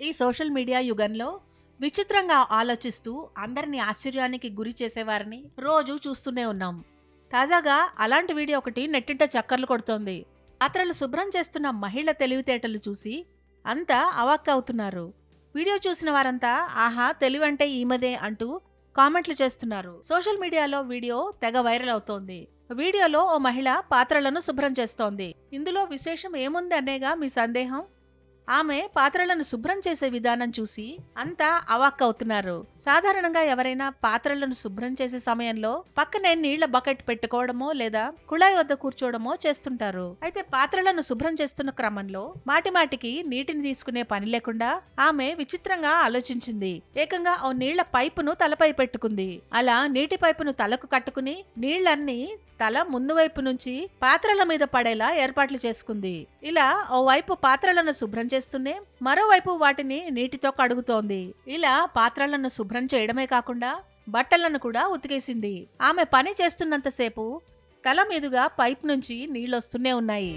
ఈ social media యుగంలో విచిత్రంగా ఆలోచిస్తూ అందరినీ ఆశ్చర్యానికి గురి చేసేవారిని రోజు చూస్తూనే ఉన్నాం. తాజాగా అలాంటి వీడియో ఒకటి నెట్టింట చక్కర్లు కొడుతోంది. పాత్రలు శుభ్రం చేస్తున్న మహిళ తెలివితేటలు చూసి అంతా అవాక్కవుతున్నారు వీడియో చూసిన వారంతా ఆహా తెలివంటే ఈమెదే అంటూ కామెంట్లు చేస్తున్నారు. సోషల్ మీడియాలో వీడియో తెగ వైరల్ అవుతోంది. వీడియోలో ఓ మహిళ పాత్రలను శుభ్రం చేస్తోంది. ఇందులో విశేషం ఏముంది అనేగా మీ సందేహం? ఆమె పాత్రలను శుభ్రం చేసే విధానం చూసి అంతా అవాక్కవుతున్నారు సాధారణంగా ఎవరైనా పాత్రలను శుభ్రం చేసే సమయంలో పక్కనే నీళ్ళ బకెట్ పెట్టుకోవడమో లేదా కుళాయి వద్ద కూర్చోవడమో చేస్తుంటారు. అయితే పాత్రలను శుభ్రం చేస్తున్న క్రమంలో మాటిమాటికి నీటిని తీసుకునే పని లేకుండా ఆమె విచిత్రంగా ఆలోచించింది. ఏకంగా ఓ నీళ్ళ పైపును తలపై పెట్టుకుంది. అలా నీటి పైపును తలకు కట్టుకుని నీళ్ళన్నీ తల ముందు వైపు నుంచి పాత్రల మీద పడేలా ఏర్పాట్లు చేసుకుంది. ఇలా ఓ వైపు పాత్రలను శుభ్రం చేస్తూనే మరోవైపు వాటిని నీటితో కడుగుతోంది. ఇలా పాత్రలను శుభ్రం చేయడమే కాకుండా బట్టలను కూడా ఉతికేసింది. ఆమె పని చేస్తున్నంతసేపు తల మీదుగా పైప్ నుంచి నీళ్ళొస్తూనే ఉన్నాయి.